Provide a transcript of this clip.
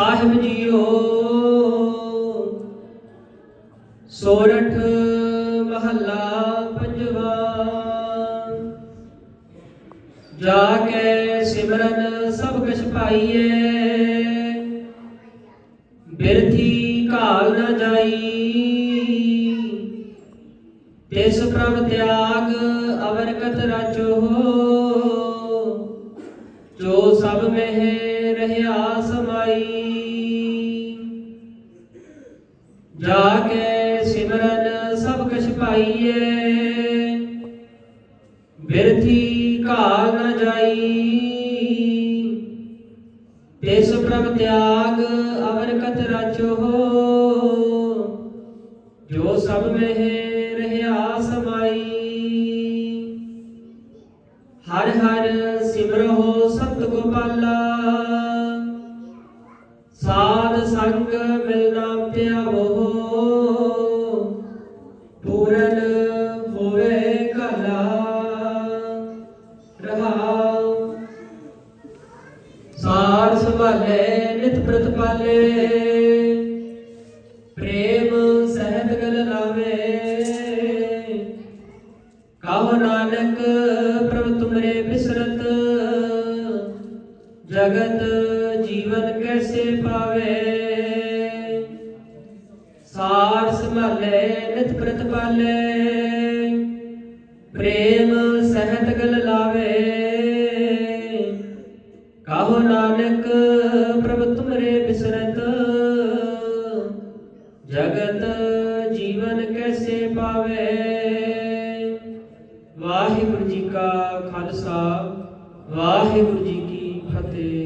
ਸਾਹਿਬ JIO. ਸੋਰਠ ਮਹੱਲਾ ਪੰਜਵਾ। ਜਾ ਕੇ ਸਿਮਰਨ ਸਭ ਕੁਛ ਪਾਈਏ। ਬਿਰਥੀ ਘਾਲ ਨਾ ਜਾਈ। ਤਿਸ ਪ੍ਰਭ ਤਿਆਗ ਅਵਰ ਕਤ ਰਾਚੋ ਜੋ ਸਭ ਮਹਿ ਸਮਾਈ ਜਾ ਕੇ ਸਿਮਰਨ ਸਭ ਕਛ ਪਾਈਏ। ਬਿਰਥੀ ਘਾਲ ਨ ਜਾਈ। ਤਿਸ ਪ੍ਰਭ ਤਿਆਗ ਅਵਰ ਕਤ ਰਾਚੋ ਜੋ ਸਭ ਮਹਿ ਰਹਿਆ ਸਮਾਈ। ਹਰ ਹਰ ਸਿਮਰੋ ਸੰਤ ਗੋਪਾਲਾ ਸਾਧ ਸੰਗ ਮਿਲਣਾ ਧਿਆਵੋ ਪੂਰਨ ਹੋਵੇ ਕਲਾ। ਰਹਾਉ। ਸਾਰ ਸੰਭਾਲੇ ਨਿਤ ਪ੍ਰਤਪਾਲੇ ਪ੍ਰੇਮ ਸਹਿਤ ਗਲ ਲਾਵੇ। ਕਹੋ ਨਾਨਕ ਪ੍ਰਭ ਤੁਮਰੇ ਬਿਸਰਤ। ਜਗਤ ਜੀਵਨ ਕੈਸੇ ਪਾਵੇ। ਸਾਰ ਸੰਭਾਲੇ, ਨਿਤ ਪ੍ਰਤਪਾਲੇ ਪ੍ਰੇਮ ਸਹਿਤ ਗਲ ਲਾਵੇ। ਕਹੋ ਨਾਨਕ ਪ੍ਰਭ ਤੁਮਰੇ ਬਿਸਰਤ। ਜਗਤ ਜੀਵਨ ਕੈਸੇ ਪਾਵੇ। ਵਾਹਿਗੁਰੂ ਜੀ ਕਾ ਖਾਲਸਾ, ਵਾਹਿਗੁਰੂ ਜੀ ਕੀ ਫਤਿਹ।